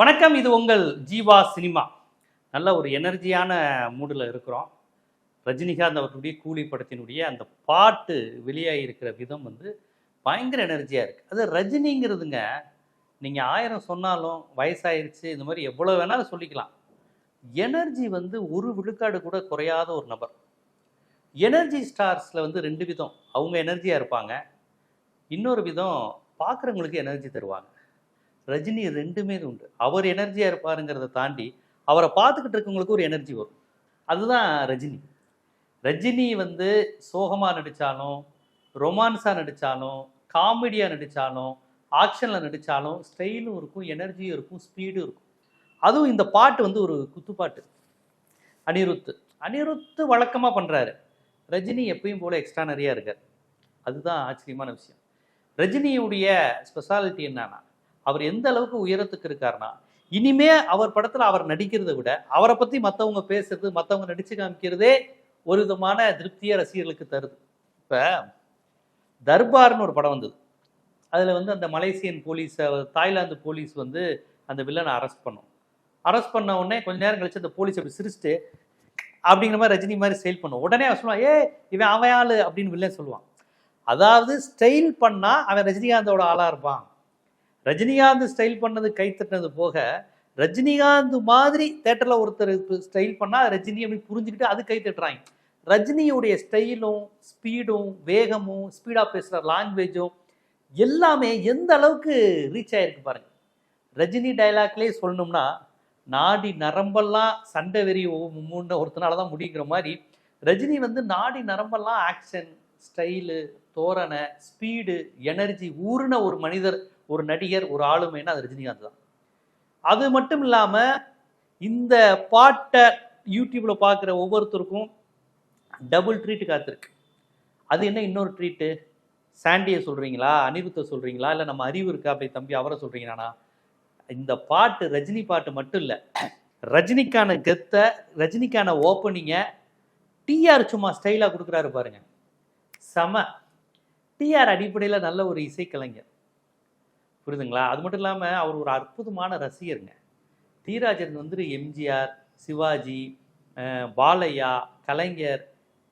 வணக்கம் இது உங்கள் ஜீவா சினிமா. நல்ல ஒரு எனர்ஜியான மூடில் இருக்கிறோம். ரஜினிகாந்த் அவர்களுடைய கூலி படத்தினுடைய அந்த பாட்டு வெளியாகி இருக்கிற விதம் வந்து பயங்கர எனர்ஜியாக இருக்குது அது ரஜினிங்கிறதுங்க நீங்கள் ஆயிரம் சொன்னாலும் வயசாயிருச்சு இந்த மாதிரி எவ்வளோ வேணாலும் சொல்லிக்கலாம். எனர்ஜி வந்து ஒரு விழுக்காடு கூட குறையாத ஒரு நபர். எனர்ஜி ஸ்டார்ஸில் வந்து ரெண்டு விதம். அவங்க எனர்ஜியாக இருப்பாங்க. இன்னொரு விதம் பார்க்குறவங்களுக்கு எனர்ஜி தருவாங்க. ரஜினி ரெண்டுமே உண்டு. அவர் எனர்ஜியாக இருப்பாருங்கிறத தாண்டி அவரை பார்த்துக்கிட்டு இருக்கவங்களுக்கு ஒரு எனர்ஜி வரும். அதுதான் ரஜினி. ரஜினி வந்து சோகமாக நடித்தாலும் ரொமான்ஸாக நடித்தாலும் காமெடியாக நடித்தாலும் ஆக்ஷனில் நடித்தாலும் ஸ்டைலும் இருக்கும் எனர்ஜியும் இருக்கும் ஸ்பீடும் இருக்கும். அதுவும் இந்த பாட்டு வந்து ஒரு குத்துப்பாட்டு. அனிருத்து அனிருத்து வழக்கமாக பண்ணுறாரு ரஜினி எப்பயும் போல எக்ஸ்ட்ரா நிறையா இருக்கார். அதுதான் ஆச்சரியமான விஷயம். ரஜினியுடைய ஸ்பெஷாலிட்டி என்னன்னா அவர் எந்த அளவுக்கு உயரத்துக்கு இருக்காருன்னா இனிமே அவர் படத்துல அவர் நடிக்கிறதை விட அவரை பத்தி மத்தவங்க பேசுறது மத்தவங்க நடிச்சு காமிக்கிறதே ஒரு விதமான திருப்தியை ரசிகர்களுக்கு தருது. இப்ப தர்பார்னு ஒரு படம் வந்தது. அதுல வந்து அந்த மலேசியன் போலீஸ் தாய்லாந்து போலீஸ் வந்து அந்த வில்லனை அரெஸ்ட் பண்ணும். அரெஸ்ட் பண்ண உடனே கொஞ்ச நேரம் கழிச்சு அந்த போலீஸ் அப்படி சிரிச்சுட்டு அப்படிங்கிற மாதிரி ரஜினி மாதிரி செயல் பண்ணும். உடனே அவன் சொல்லுவான் ஏ இவன் அவன் ஆள் அப்படின்னு வில்லன் சொல்லுவான். அதாவது ஸ்டைல் பண்ணா அவன் ரஜினிகாந்தோட ஆளா இருப்பான். ரஜினிகாந்த் ஸ்டைல் பண்ணது கை தட்டினது போக ரஜினிகாந்த் மாதிரி தேட்டரில் ஒருத்தர் ஸ்டைல் பண்ணால் ரஜினி அப்படின்னு புரிஞ்சுக்கிட்டு அது கை தட்டுறாங்க ரஜினியுடைய ஸ்டைலும் ஸ்பீடும் வேகமும் ஸ்பீடாக பேசுகிற லாங்குவேஜும் எல்லாமே எந்த அளவுக்கு ரீச் ஆகிருக்கு பாருங்கள் ரஜினி டைலாக்லேயே சொல்லணும்னா நாடி நரம்பெல்லாம் சண்டை வெறி மூணு ஒருத்தனால தான் முடிங்கிற மாதிரி ரஜினி வந்து நாடி நரம்பெல்லாம் ஆக்ஷன் ஸ்டைலு தோரணை ஸ்பீடு எனர்ஜி ஊறின ஒரு மனிதர் ஒரு நடிகர் ஒரு ஆளுமைன்னா அது ரஜினிகாந்த் தான். அது மட்டும் இல்லாமல் இந்த பாட்டை யூடியூப்பில் பார்க்குற ஒவ்வொருத்தருக்கும் டபுள் ட்ரீட் காத்திருக்கு. அது என்ன இன்னொரு ட்ரீட்டு சாண்டியை சொல்கிறீங்களா அனிருத்தை சொல்கிறீங்களா இல்லை நம்ம அறிவு இருக்கா? அப்படி தம்பி அவரை சொல்கிறீங்களாண்ணா இந்த பாட்டு ரஜினி பாட்டு மட்டும் இல்லை. ரஜினிக்கான கெத்தை ரஜினிக்கான ஓப்பனிங்கை டிஆர் சும்மா ஸ்டைலாக கொடுக்குறாரு பாருங்கள் செம. டிஆர் அடிப்படையில் நல்ல ஒரு இசைக்கலைஞர். புரியுதுங்களா? அது மட்டும் இல்லாமல் அவர் ஒரு அற்புதமான ரசிகருங்க. தீராஜன் வந்து எம்ஜிஆர் சிவாஜி பாலையா கலைஞர்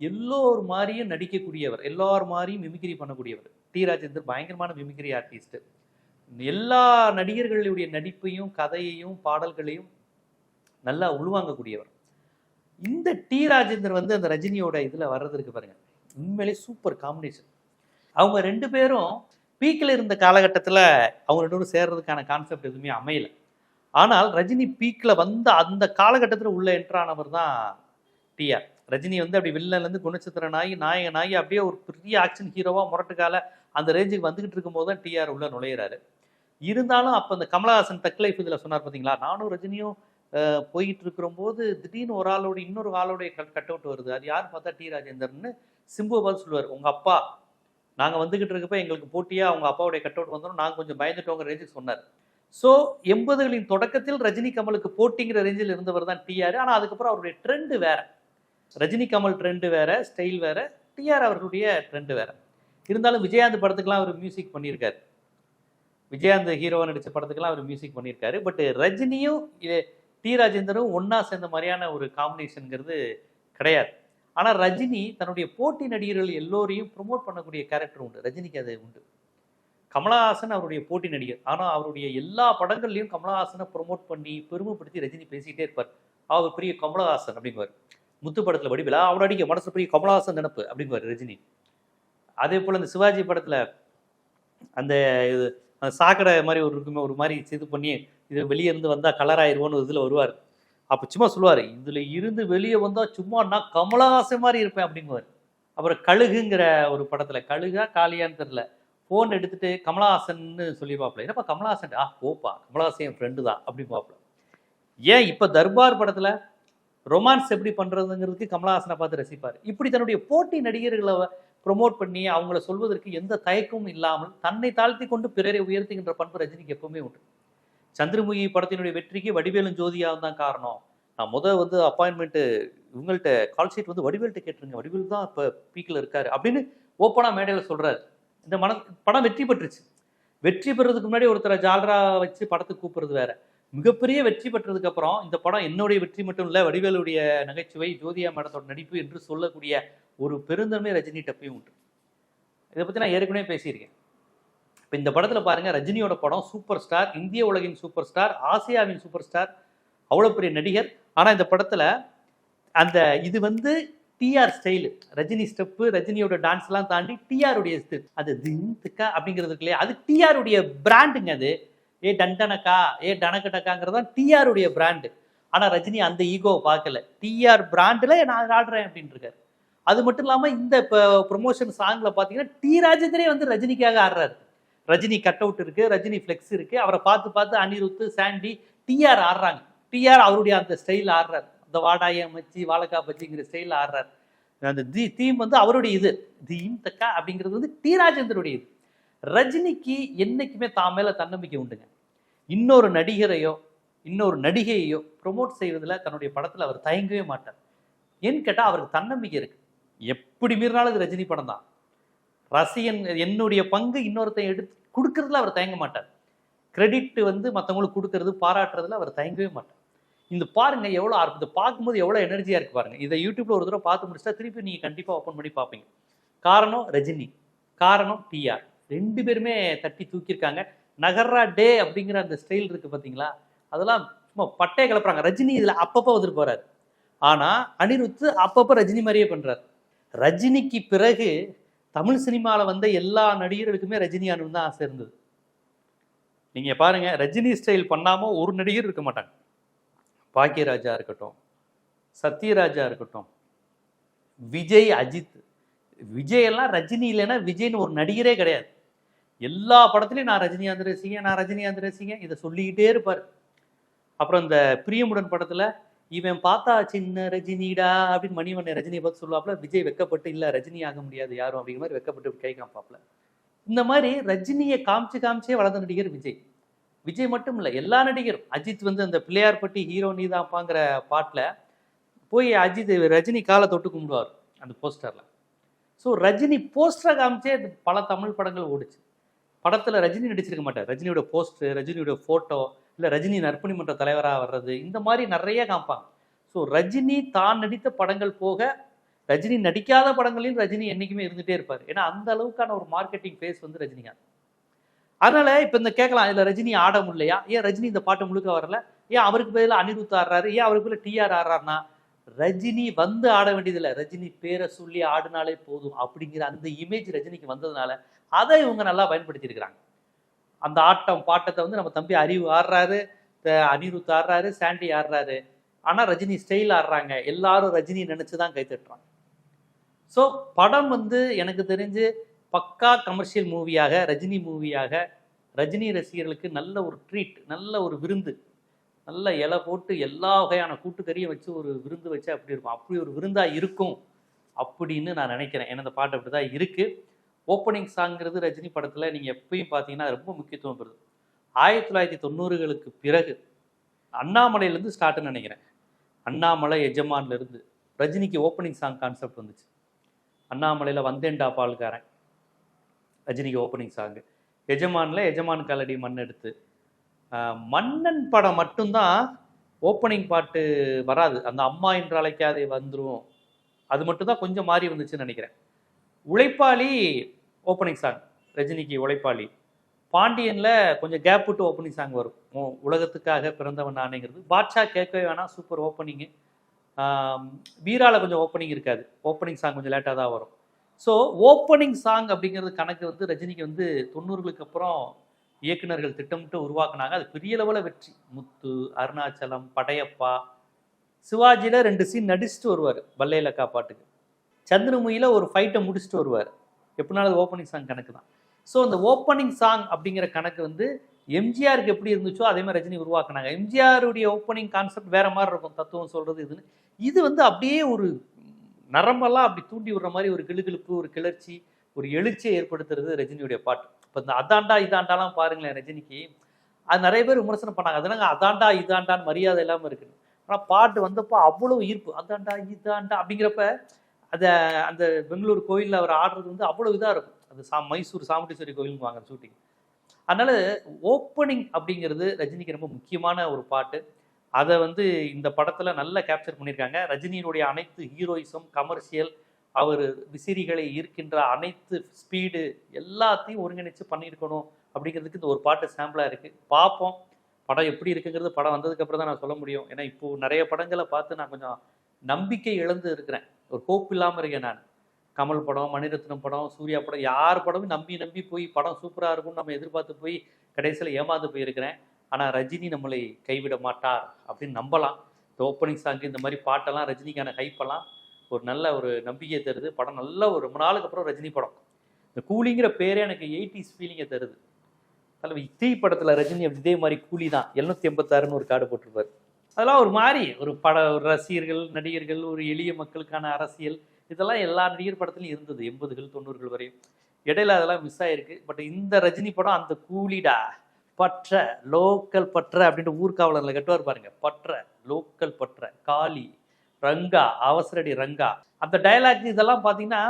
எல்லோர் மாதிரியும் நடிக்கக்கூடியவர் எல்லார் மாதிரியும் மிமிக்ரி பண்ணக்கூடியவர். டி ராஜேந்தர் பயங்கரமான மிமிக்ரி ஆர்டிஸ்ட் எல்லா நடிகர்களுடைய நடிப்பையும் கதையையும் பாடல்களையும் நல்லா உள்வாங்கக்கூடியவர். இந்த டி ராஜேந்தர் வந்து அந்த ரஜினியோட இதில் வர்றதுக்கு பாருங்கள் உண்மையிலே சூப்பர் காம்பினேஷன் அவங்க ரெண்டு பேரும் பீக்கில் இருந்த காலகட்டத்தில் அவங்க ரெண்டு பேரும் சேர்றதுக்கான கான்செப்ட் எதுவுமே அமையல. ஆனால் ரஜினி பீக்கில் வந்த அந்த காலகட்டத்தில் உள்ள என்ட்ரானவர் தான் டிஆர் ரஜினி வந்து அப்படி வில்லன்லேருந்து குணச்சித்திரனாகி நாயகனாகி அப்படியே ஒரு பெரிய ஆக்ஷன் ஹீரோவாக முரட்டுக்கால அந்த ரேஞ்சுக்கு வந்துகிட்டு இருக்கும்போது தான் டிஆர் உள்ள நுழையிறாரு. இருந்தாலும் அப்போ அந்த கமலஹாசன் தக் லைஃப் இதில் சொன்னார் பார்த்தீங்களா நானும் ரஜினியும் போயிட்டு இருக்கிற போது திடீர்னு ஒரு ஆளோட இன்னொரு ஆளோடைய கட் அவுட் வருது. அது யார் பார்த்தா டி ராஜேந்தர்னு சிம்பு பதில் சொல்லுவார். உங்கள் அப்பா நாங்கள் வந்துகிட்டு இருக்கப்ப எங்களுக்கு போட்டியாக அவங்க அப்பாவுடைய கட் அவுட் வந்தோம் நாங்கள் கொஞ்சம் பயந்துட்டோங்க ரேஞ்சுக்கு சொன்னார். ஸோ எண்பதுகளின் தொடக்கத்தில் ரஜினி கமலுக்கு போட்டிங்கிற ரேஞ்சில் இருந்தவர் தான் டிஆர் ஆனால் அதுக்கப்புறம் அவருடைய ட்ரெண்டு வேற. ரஜினி கமல் ட்ரெண்டு வேற ஸ்டைல் வேற டிஆர் அவர்களுடைய ட்ரெண்டு வேற. இருந்தாலும் விஜயாந்த் படத்துக்கெல்லாம் அவர் மியூசிக் பண்ணியிருக்காரு. விஜயாந்த் ஹீரோவாக நடித்த படத்துக்கெல்லாம் அவர் மியூசிக் பண்ணியிருக்காரு. பட் ரஜினியும் இதே டி ராஜேந்தரும் ஒன்றா சேர்ந்த மாதிரியான ஒரு காம்பினேஷனுங்கிறது கிடையாது. ஆனால் ரஜினி தன்னுடைய போட்டி நடிகர்கள் எல்லோரையும் ப்ரொமோட் பண்ணக்கூடிய கேரக்டர் உண்டு. ரஜினிக்கு அது உண்டு. கமலஹாசன் அவருடைய போட்டி நடிகர். ஆனால் அவருடைய எல்லா படங்கள்லையும் கமலஹாசனை ப்ரொமோட் பண்ணி பெருமைப்படுத்தி ரஜினி பேசிக்கிட்டே இருப்பார். அவர் பெரிய கமலஹாசன் அப்படிங்குவார். முத்து படத்தில் வடிவில் அவர் அடிக்க மனசு பெரிய கமலஹாசன் நினப்பு அப்படிங்குவார் ரஜினி. அதே போல் இந்த சிவாஜி படத்தில் அந்த இது அந்த சாக்கடை மாதிரி ஒரு இருக்குமே ஒரு மாதிரி இது பண்ணி இது வெளியே இருந்து வந்தால் கலர் ஆயிருவோன்னு இதில் வருவார். அப்போ சும்மா சொல்லுவார் இதில் இருந்து வெளியே வந்தால் சும்மா நான் கமலஹாசன் மாதிரி இருப்பேன் அப்படிங்குவார். அப்புறம் கழுகுங்கிற ஒரு படத்தில் கழுகா காளியான்னு தெரில ஃபோன் எடுத்துட்டு கமலஹாசன்னு சொல்லிடுவாப்புல என்னப்பா கமலஹாசன்? ஆ போப்பா கமலஹாசன் என் ஃப்ரெண்டு தான் அப்படிம்பாப்புல. ஏன் இப்போ தர்பார் படத்தில் ரொமான்ஸ் எப்படி பண்ணுறதுங்கிறதுக்கு கமலஹாசனை பார்த்து ரசிப்பார். இப்படி தன்னுடைய போட்டி நடிகர்களை ப்ரொமோட் பண்ணி அவங்கள சொல்வதற்கு எந்த தயக்கமும் இல்லாமல் தன்னை தாழ்த்தி கொண்டு பிறரை உயர்த்துகின்ற பண்பு ரஜினிக்கு எப்பவுமே உண்டு. சந்திரமுகி படத்தினுடைய வெற்றிக்கு வடிவேலும் ஜோதியாக தான் காரணம். நான் முதல் வந்து அப்பாயின்மெண்ட்டு இவங்கள்ட்ட கால் ஷீட் வந்து வடிவேல்கிட்ட கேட்டுருங்க வடிவேல் தான் இப்போ பீக்கில் இருக்காரு அப்படின்னு ஓப்பனாக மேடையில் சொல்கிறார் இந்த மன படம் வெற்றி பெற்றுச்சு. வெற்றி பெறதுக்கு முன்னாடி ஒருத்தரை ஜால்ரா வச்சு படத்துக்கு கூப்பிடுறது வேற. மிகப்பெரிய வெற்றி பெற்றதுக்கு அப்புறம் இந்த படம் என்னுடைய வெற்றி மட்டும் இல்லை வடிவேலுடைய நகைச்சுவை ஜோதியா மேடத்தோட நடிப்பு என்று சொல்லக்கூடிய ஒரு பெருந்தன்மை ரஜினி டப்பையும் உண்டு. இதை பற்றி நான் ஏற்கனவே பேசியிருக்கேன். இப்போ இந்த படத்தில் பாருங்கள் ரஜினியோட படம் சூப்பர் ஸ்டார் இந்திய உலகின் சூப்பர் ஸ்டார் ஆசியாவின் சூப்பர் ஸ்டார் அவ்வளோ பெரிய நடிகர். ஆனால் இந்த படத்தில் அந்த இது வந்து டிஆர் ஸ்டைலு ரஜினி ஸ்டெப்பு ரஜினியோட டான்ஸ்லாம் தாண்டி டிஆருடைய ஸ்டெப் இது. அது திந்துக்கா அப்படிங்கிறது இருக்கு இல்லையா? அது டிஆர் உடைய பிராண்டுங்க அது. ஏ டண்டனக்கா ஏ டனக்கடக்காங்கிறது தான் டிஆர் உடைய பிராண்டு ஆனால் ரஜினி அந்த ஈகோவை பார்க்கல. டிஆர் பிராண்டில் நான் ஆடுறேன் அப்படின்னு இருக்காரு அது மட்டும் இல்லாமல் இந்த இப்போ ப்ரொமோஷன் சாங்கில் பார்த்தீங்கன்னா டி ராஜேந்திரே வந்து ரஜினிக்காக ஆடுறாரு. ரஜினி கட் அவுட் இருக்கு ரஜினி ஃப்ளெக்ஸ் இருக்கு. அவரை பார்த்து பார்த்து அனிருத்து சாண்டி டிஆர் ஆடுறாங்க. டிஆர் அவருடைய அந்த ஸ்டைல் ஆடுறாரு. அந்த வாடாய மச்சி வாழைக்காய் பச்சிங்கிற ஸ்டைல் ஆடுறாரு. அந்த தி தீம் வந்து அவருடைய இது. தீம் தக்கா அப்படிங்கிறது வந்து டி ராஜேந்தருடைய இது. ரஜினிக்கு என்னைக்குமே தான் மேலே தன்னம்பிக்கை உண்டுங்க. இன்னொரு நடிகரையோ இன்னொரு நடிகையையோ ப்ரொமோட் செய்வதில் தன்னுடைய படத்தில் அவர் தயங்கவே மாட்டார். ஏன்னு கேட்டால் அவருக்கு தன்னம்பிக்கை இருக்குது எப்படி மீறினாலும் ரஜினி படம் தான். ரசிகன் என்னுடைய பங்கு இன்னொருத்தன் எடுத்து கொடுக்கறதுல அவர் தயங்க மாட்டார். கிரெடிட் வந்து மற்றவங்களுக்கு கொடுக்கறது பாராட்டுறதுல அவர் தயங்கவே மாட்டார். இந்த பாருங்க எவ்வளோ ஆர்வம் இதை பார்க்கும்போது எவ்வளோ எனர்ஜியாக இருக்கு பாருங்க. இதை யூடியூப்ல ஒரு தடவை பார்த்து முடிச்சிட்டா திருப்பி நீங்கள் கண்டிப்பாக ஓப்பன் பண்ணி பார்ப்பீங்க. காரணம் ரஜினி. காரணம் டிஆர் ரெண்டு பேருமே தட்டி தூக்கியிருக்காங்க. நகர்ரா டே அப்படிங்கிற அந்த ஸ்டைல் இருக்கு பார்த்தீங்களா அதெல்லாம் சும்மா பட்டையை கிளப்புறாங்க. ரஜினி இதில் அப்பப்போ வந்துட்டு போறாரு. ஆனால் அனிருத்து அப்பப்போ ரஜினி மாதிரியே பண்றாரு. ரஜினிக்கு பிறகு தமிழ் சினிமாவில் வந்த எல்லா நடிகர்களுக்குமே ரஜினி அனு தான் ஆசை இருந்தது. நீங்கள் பாருங்க ரஜினி ஸ்டைல் பண்ணாமல் ஒரு நடிகர் இருக்க மாட்டாங்க. பாக்கியராஜா இருக்கட்டும் சத்யராஜா இருக்கட்டும் விஜய் அஜித். விஜய் எல்லாம் ரஜினி இல்லைன்னா விஜய்னு ஒரு நடிகரே கிடையாது. எல்லா படத்துலையும் நான் ரஜினிகாந்த் ரசிகன் நான் ரஜினிகாந்த் ரசிகன் இதை சொல்லிக்கிட்டே இருப்பார். அப்புறம் இந்த பிரியமுடன் படத்தில் இவன் பார்த்தா சின்ன ரஜினிடா அப்படின்னு மணிவண்ணன் ரஜினியை பார்த்து சொல்லுவாப்ல விஜய் வெக்கப்பட்டு இல்லை ரஜினி ஆக முடியாது யாரும் அப்படிங்கிற மாதிரி வெக்கப்பட்டு கை காமிப்பாப்புல இந்த மாதிரி ரஜினியை காமிச்சு காமிச்சே வளர்ந்த நடிகர் விஜய். விஜய் மட்டும் இல்லை எல்லா நடிகரும். அஜித் வந்து அந்த பிள்ளையார்பட்டி ஹீரோ நீதாப்பாங்கிற பாட்டில் போய் அஜித் ரஜினி காலை தொட்டு கும்பிடுவார் அந்த போஸ்டரில். ஸோ ரஜினி போஸ்டரை காமிச்சே அது பல தமிழ் படங்கள் ஓடிச்சு. படத்தில் ரஜினி நடிச்சிருக்க மாட்டார். ரஜினியோட போஸ்டர் ரஜினியோட ஃபோட்டோ இல்லை ரஜினி நற்பணி மன்ற தலைவராக வர்றது இந்த மாதிரி நிறைய காமிப்பாங்க. ஸோ ரஜினி தான் நடித்த படங்கள் போக ரஜினி நடிக்காத படங்களையும் ரஜினி என்றைக்குமே இருந்துகிட்டே இருப்பார். ஏன்னா அந்த அளவுக்கான ஒரு மார்க்கெட்டிங் ஃபேஸ் வந்து ரஜினிகாந்த் அதனால் இப்போ இந்த கேட்கலாம் இதில் ரஜினி ஆட முடியலையா ஏன் ரஜினி இந்த பாட்டு முழுக்க வரல? ஏன் அவருக்கு பதிலாக அனிருத் ஆடுறாரு? ஏன் அவருக்கு பதிலாக டிஆர் ஆடுறாருனா ரஜினி வந்து ஆட வேண்டியதில்லை. ரஜினி பேரை சொல்லி ஆடினாலே போதும் அப்படிங்கிற அந்த இமேஜ் ரஜினிக்கு வந்ததுனால அதை இவங்க நல்லா பயன்படுத்தியிருக்கிறாங்க. அந்த ஆட்டம் பாட்டத்தை வந்து நம்ம தம்பி அறிவு ஆடுறாரு அனிருத் ஆடுறாரு சாண்டி ஆடுறாரு. ஆனால் ரஜினி ஸ்டைல் ஆடுறாங்க. எல்லாரும் ரஜினி நினச்சி தான் கைத்தட்டுறாங்க ஸோ படம் வந்து எனக்கு தெரிஞ்சு பக்கா கமர்ஷியல் மூவியாக ரஜினி மூவியாக ரஜினி ரசிகர்களுக்கு நல்ல ஒரு ட்ரீட் நல்ல ஒரு விருந்து நல்ல இலை போட்டு எல்லா வகையான கூட்டுக்கறியும் வச்சு ஒரு விருந்து வச்சு அப்படி இருக்கும்? அப்படி ஒரு விருந்தாக இருக்கும் அப்படின்னு நான் நினைக்கிறேன். ஏன்னா இந்த பாட்டு அப்படி தான் இருக்குது ஓப்பனிங் சாங்கிறது ரஜினி படத்தில் நீங்கள் எப்பயும் பார்த்தீங்கன்னா ரொம்ப முக்கியத்துவம் பெறுது ஆயிரத்தி தொள்ளாயிரத்தி தொண்ணூறுகளுக்கு பிறகு அண்ணாமலையிலேருந்து ஸ்டார்ட்னு நினைக்கிறேன். அண்ணாமலை எஜமான்லேருந்து ரஜினிக்கு ஓப்பனிங் சாங் கான்செப்ட் வந்துச்சு. அண்ணாமலையில் வந்தேன்டா பால்காரன். ரஜினிக்கு ஓப்பனிங் சாங்கு எஜமானில் எஜமான் காலடி மண் எடுத்து மன்னன் படம் மட்டும்தான் ஓப்பனிங் பாட்டு வராது. அந்த அம்மா என்று அழைக்காதே வந்துடும் அது மட்டும்தான் கொஞ்சம் மாறி வந்துச்சுன்னு நினைக்கிறேன். உழைப்பாளி ஓப்பனிங் சாங் ரஜினிக்கு உழைப்பாளி. பாண்டியனில் கொஞ்சம் கேப் விட்டு ஓப்பனிங் சாங் வரும். உலகத்துக்காக பிறந்தவன் நானேங்கிறது. பாட்ஷா கேட்கவே வேணாம் சூப்பர் ஓப்பனிங்கு வீரால கொஞ்சம் ஓப்பனிங் இருக்காது. ஓப்பனிங் சாங் கொஞ்சம் லேட்டாக தான் வரும். ஸோ ஓப்பனிங் சாங் அப்படிங்கிறது கணக்கு வந்து ரஜினிக்கு வந்து தொண்ணூறுகளுக்கு அப்புறம் இயக்குநர்கள் திட்டமிட்டு உருவாக்குனாங்க. அது பெரிய லெவலில் வெற்றி. முத்து அருணாச்சலம் படையப்பா சிவாஜியில் ரெண்டு சீன் நடிச்சுட்டு வருவார். வல்லையிலக்கா பாட்டுக்கு. சந்திரமுகியில் ஒரு ஃபைட்டை முடிச்சுட்டு வருவார். எப்படினாலும் ஓப்பனிங் சாங் கணக்கு தான். ஸோ அந்த ஓப்பனிங் சாங் அப்படிங்கிற கணக்கு வந்து எம்ஜிஆருக்கு எப்படி இருந்துச்சோ அதே மாதிரி ரஜினி உருவாக்குனாங்க. எம்ஜிஆருடைய ஓப்பனிங் கான்செப்ட் வேற மாதிரி இருக்கும் தத்துவம் சொல்றது இதுன்னு. இது வந்து அப்படியே ஒரு நரம்பெல்லாம் அப்படி தூண்டி விடுற மாதிரி ஒரு கிளுகிழுப்பு ஒரு கிளர்ச்சி ஒரு எழுச்சியை ஏற்படுத்துறது ரஜினியுடைய பாட்டு. இப்போ இந்த அதாண்டா இதாண்டாலாம் பாருங்களேன் ரஜினிக்கு. அது நிறைய பேர் விமர்சனம் பண்ணாங்க. அதனால அதாண்டா இதாண்டான்னு மரியாதை இல்லாமல் இருக்குது ஆனால் பாட்டு வந்தப்போ அவ்வளோ ஈர்ப்பு. அதாண்டா இதாண்டா அப்படிங்கிறப்ப அதை அந்த பெங்களூர் கோயிலில் அவர் ஆடுறது வந்து அவ்வளோ இதாக இருக்கும். அது சா மைசூர் சாமுண்டீஸ்வரி கோயிலுக்கு வாங்க ஷூட்டிங் அதனால் ஓப்பனிங் அப்படிங்கிறது ரஜினிக்கு ரொம்ப முக்கியமான ஒரு பாட்டு. அதை வந்து இந்த படத்தில் நல்லா கேப்சர் பண்ணியிருக்காங்க ரஜினியினுடைய அனைத்து ஹீரோயிசம் கமர்ஷியல் அவர் விசிறிகளை ஈர்க்கின்ற அனைத்து ஸ்பீடு எல்லாத்தையும் ஒருங்கிணைச்சு பண்ணியிருக்கணும் அப்படிங்கிறதுக்கு இந்த ஒரு பாட்டு சாம்பிளாக இருக்குது பார்ப்போம் படம் எப்படி இருக்குங்கிறது படம் வந்ததுக்கப்புறம் தான் நான் சொல்ல முடியும். ஏன்னா இப்போ நிறைய படங்களை பார்த்து நான் கொஞ்சம் நம்பிக்கை இழந்து இருக்கிறேன். ஒரு ஹோப் இல்லாமல் இருக்கேன் நான். கமல் படம் மணிரத்னம் படம் சூர்யா படம் யார் படமும் நம்பி நம்பி போய் படம் சூப்பராக இருக்கும்னு நம்ம எதிர்பார்த்து போய் கடைசியில் ஏமாந்து போயிருக்கிறேன். ஆனால் ரஜினி நம்மளை கைவிட மாட்டார் அப்படின்னு நம்பலாம். இந்த ஓப்பனிங் சாங்கு இந்த மாதிரி பாட்டெல்லாம் ரஜினிக்கான ஹைப்பெல்லாம் ஒரு நல்ல ஒரு நம்பிக்கையை தருது. படம் நல்ல ஒரு ரொம்ப நாளுக்கு அப்புறம் ரஜினி படம். இந்த கூலிங்கிற பேரே எனக்கு எயிட்டிஸ் ஃபீலிங்கை தருது. தலைவர் தீ படத்தில் ரஜினி அப்படி இதே மாதிரி கூலி தான். எழுநூற்றி எண்பத்தாறுன்னு ஒரு கார்டு போட்டிருப்பார். அதெல்லாம் ஒரு மாதிரி ஒரு பட ஒரு ரசிகர்கள் நடிகர்கள் ஒரு எளிய மக்களுக்கான அரசியல் இதெல்லாம் எல்லா நடிகர் படத்துலையும் இருந்தது எண்பதுகள் தொண்ணூறுகள் வரையும். இடையில அதெல்லாம் மிஸ் ஆயிருக்கு. பட் இந்த ரஜினி படம் அந்த கூலிடா பற்ற லோக்கல் பற்ற அப்படின்ட்டு ஊர்காவலர்ல கட்டுவார் பாருங்க. பற்ற லோக்கல் பற்ற காளி ரங்கா அவசரடி ரங்கா. அந்த டயலாக் இதெல்லாம் பார்த்தீங்கன்னா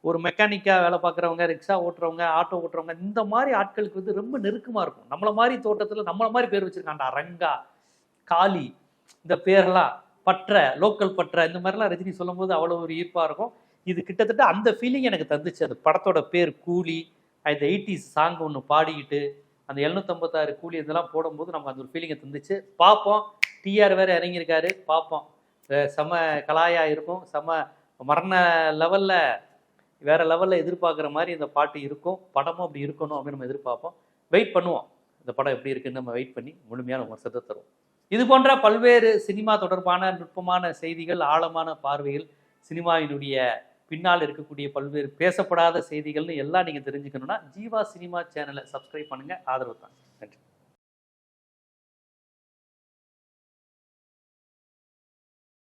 ஒரு மெக்கானிக்காக வேலை பார்க்குறவங்க ரிக்ஷா ஓட்டுறவங்க ஆட்டோ ஓட்டுறவங்க இந்த மாதிரி ஆட்களுக்கு வந்து ரொம்ப நெருக்கமாக இருக்கும். நம்மளை மாதிரி தோட்டத்தில் நம்மளை மாதிரி பேர் வச்சுருக்காண்டா ரங்கா காளி. இந்த பேரெல்லாம் பற்ற லோக்கல் பற்ற இந்த மாதிரிலாம் ரஜினி சொல்லும்போது அவ்வளோ ஒரு ஈர்ப்பாக இருக்கும். இது கிட்டத்தட்ட அந்த ஃபீலிங் எனக்கு தந்துச்சு. அந்த படத்தோட பேர் கூலி அந்த எயிட்டிஸ் சாங் ஒன்று பாடிக்கிட்டு அந்த எழுநூத்தம்பத்தாறு கூலி இதெல்லாம் போடும்போது நமக்கு அந்த ஒரு ஃபீலிங்கை தந்துச்சு. பார்ப்போம். டிஆர் வேற இறங்கியிருக்காரு. பார்ப்போம். செம கலாயாக இருக்கும். செம மரண லெவலில் வேற லெவலில் எதிர்பார்க்குற மாதிரி இந்த பாட்டு இருக்கும். படமும் அப்படி இருக்கணும் அப்படின்னு நம்ம எதிர்பார்ப்போம். வெயிட் பண்ணுவோம். இந்த படம் எப்படி இருக்குன்னு நம்ம வெயிட் பண்ணி முழுமையான விமர்சனத்தை தருவோம். இது போன்ற பல்வேறு சினிமா தொடர்பான நுட்பமான செய்திகள் ஆழமான பார்வைகள் சினிமாவினுடைய பின்னால் இருக்கக்கூடிய பல்வேறு பேசப்படாத செய்திகள்னு எல்லாம் நீங்கள் தெரிஞ்சுக்கணும்னா ஜீவா சினிமா சேனலை சப்ஸ்கிரைப் பண்ணுங்கள் ஆதரவு தான். நன்றி.